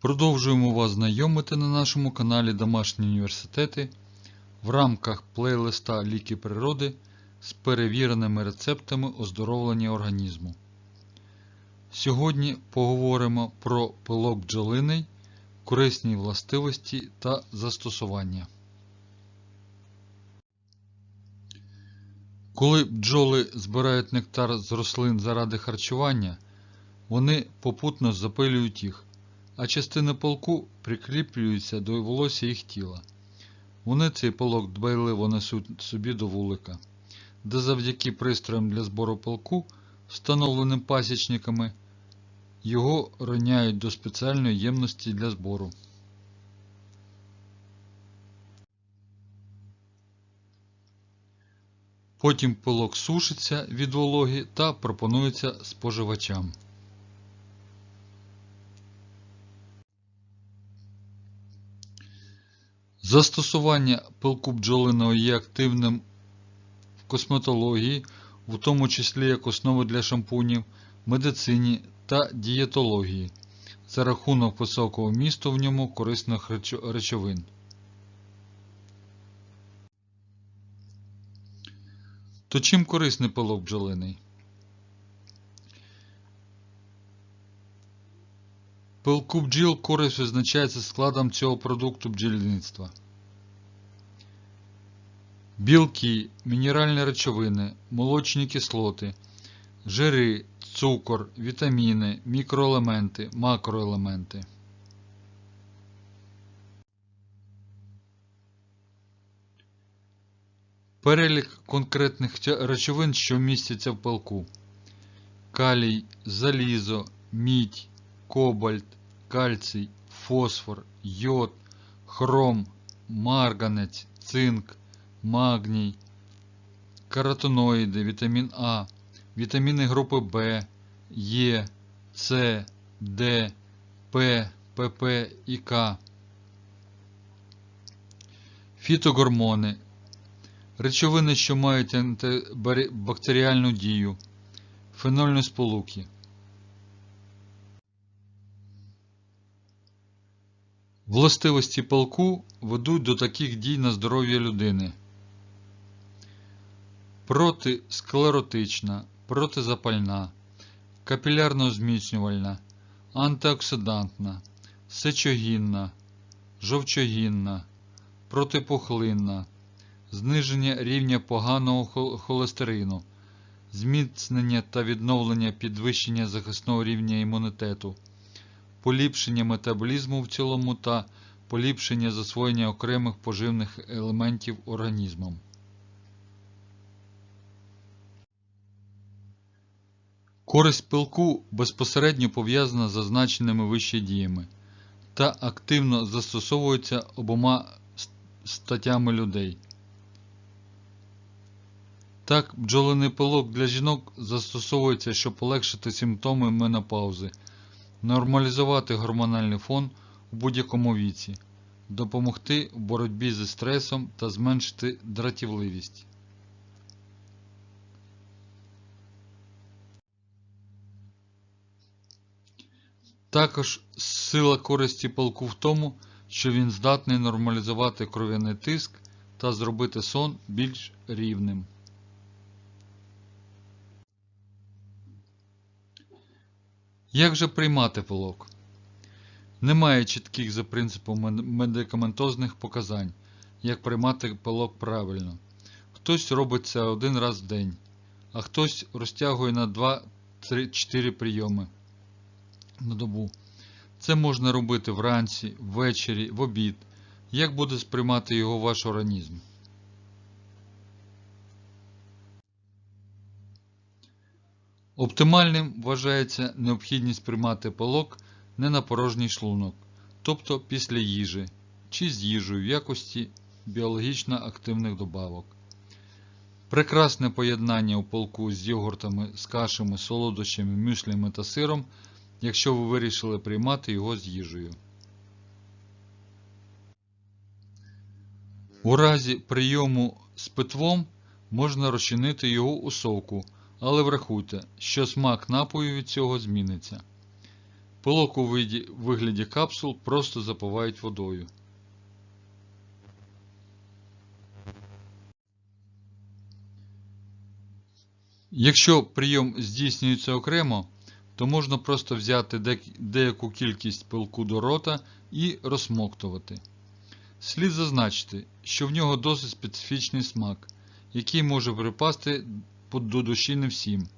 Продовжуємо вас знайомити на нашому каналі Домашні університети в рамках плейлиста Ліки природи з перевіреними рецептами оздоровлення організму. Сьогодні поговоримо про пилок бджолиний, корисні властивості та застосування. Коли бджоли збирають нектар з рослин заради харчування, вони попутно запилюють їх, а частини пилку прикріплюються до волосся їх тіла. Вони цей пилок дбайливо несуть собі до вулика, де завдяки пристроям для збору пилку, встановленим пасічниками, його роняють до спеціальної ємності для збору. Потім пилок сушиться від вологи та пропонується споживачам. Застосування пилку бджолиного є активним в косметології, в тому числі як основи для шампунів, медицині та дієтології за рахунок високого вмісту в ньому корисних речовин. То чим корисний пилок бджолиний? Пилку бджіл користь визначається складом цього продукту бджільництва. Білки, мінеральні речовини, молочні кислоти, жири, цукор, вітаміни, мікроелементи, макроелементи. Перелік конкретних речовин, що містяться в пилку. Калій, залізо, мідь, кобальт, кальцій, фосфор, йод, хром, марганець, цинк, магній, каротиноїди, вітамін А, вітаміни групи В, Е, С, Д, П, ПП і К, фітогормони, речовини, що мають антибактеріальну дію, фенольні сполуки. Властивості пилку ведуть до таких дій на здоров'я людини. Протисклеротична, протизапальна, капілярно-зміцнювальна, антиоксидантна, сечогінна, жовчогінна, протипухлинна, зниження рівня поганого холестерину, зміцнення та відновлення підвищення захисного рівня імунітету, поліпшення метаболізму в цілому та поліпшення засвоєння окремих поживних елементів організмом. Користь пилку безпосередньо пов'язана з зазначеними вище діями та активно застосовується обома статтями людей. Так, бджолиний пилок для жінок застосовується, щоб полегшити симптоми менопаузи, нормалізувати гормональний фон у будь-якому віці, допомогти в боротьбі зі стресом та зменшити дратівливість. Також сила користі пилку в тому, що він здатний нормалізувати кров'яний тиск та зробити сон більш рівним. Як же приймати пилок? Немає чітких за принципом медикаментозних показань, як приймати пилок правильно. Хтось робить це один раз в день, а хтось розтягує на 2-4 прийоми на добу. Це можна робити вранці, ввечері, в обід, як буде сприймати його ваш організм. Оптимальним вважається необхідність приймати пилок не на порожній шлунок, тобто після їжі чи з їжею в якості біологічно активних добавок. Прекрасне поєднання у полку з йогуртами, з кашами, солодощами, мюслями та сиром, якщо ви вирішили приймати його з їжею. У разі прийому з питвом можна розчинити його у соку, але врахуйте, що смак напою від цього зміниться. Пилок у вигляді капсул просто запивають водою. Якщо прийом здійснюється окремо, то можна просто взяти деяку кількість пилку до рота і розсмоктувати. Слід зазначити, що в нього досить специфічний смак, який може припасти по- до душі не всім.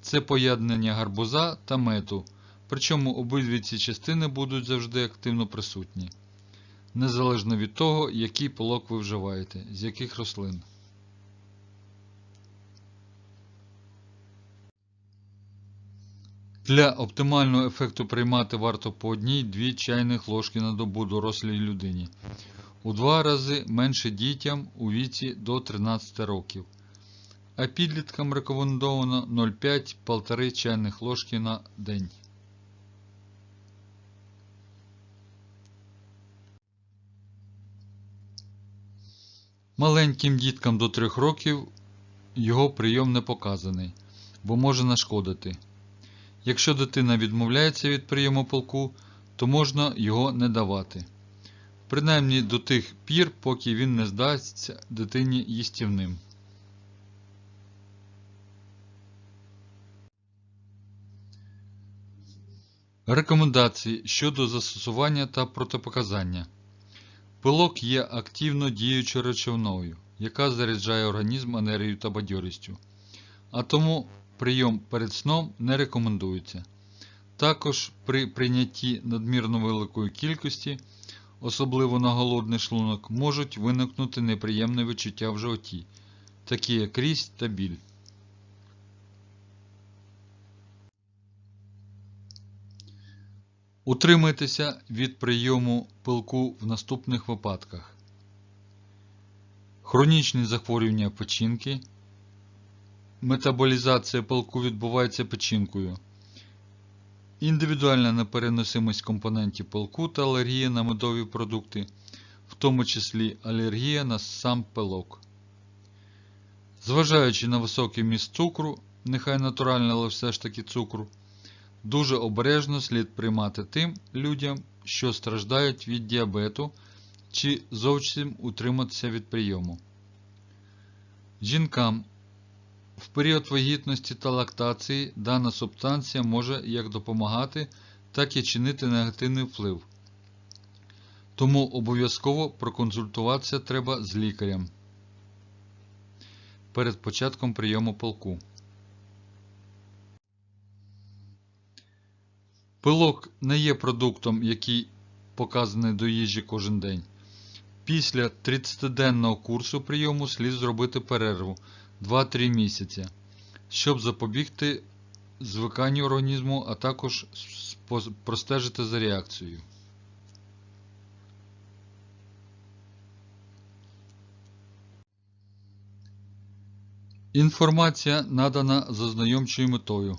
Це поєднання гарбуза та мету, причому обидві ці частини будуть завжди активно присутні, незалежно від того, який пилок ви вживаєте, з яких рослин. Для оптимального ефекту приймати варто по одній-дві чайних ложки на добу дорослій людині. У два рази менше дітям у віці до 13 років. А підліткам рекомендовано 0,5-1,5 чайних ложки на день. Маленьким діткам до 3 років його прийом не показаний, бо може нашкодити. Якщо дитина відмовляється від прийому пилку, то можна його не давати. Принаймні до тих пір, поки він не здасться дитині їстівним. Рекомендації щодо застосування та протипоказання. Пилок є активно діючою речовиною, яка заряджає організм енергією та бадьорістю. А тому прийом перед сном не рекомендується. Також при прийнятті надмірно великої кількості, особливо на голодний шлунок, можуть виникнути неприємне відчуття в животі, такі як рість та біль. Утримайтеся від прийому пилку в наступних випадках: хронічні захворювання печінки. Метаболізація пилку відбувається печінкою. Індивідуальна непереносимість компонентів пилку та алергія на медові продукти, в тому числі алергія на сам пилок. Зважаючи на високий міст цукру, нехай натуральний, але все ж таки цукру, дуже обережно слід приймати тим людям, що страждають від діабету, чи зовсім утриматися від прийому. Жінкам в період вагітності та лактації дана субстанція може як допомагати, так і чинити негативний вплив. Тому обов'язково проконсультуватися треба з лікарем перед початком прийому пилку. Пилок не є продуктом, який показаний до їжі кожен день. Після 30-денного курсу прийому слід зробити перерву 2-3 місяці, щоб запобігти звиканню організму, а також простежити за реакцією. Інформація надана за знайомчою метою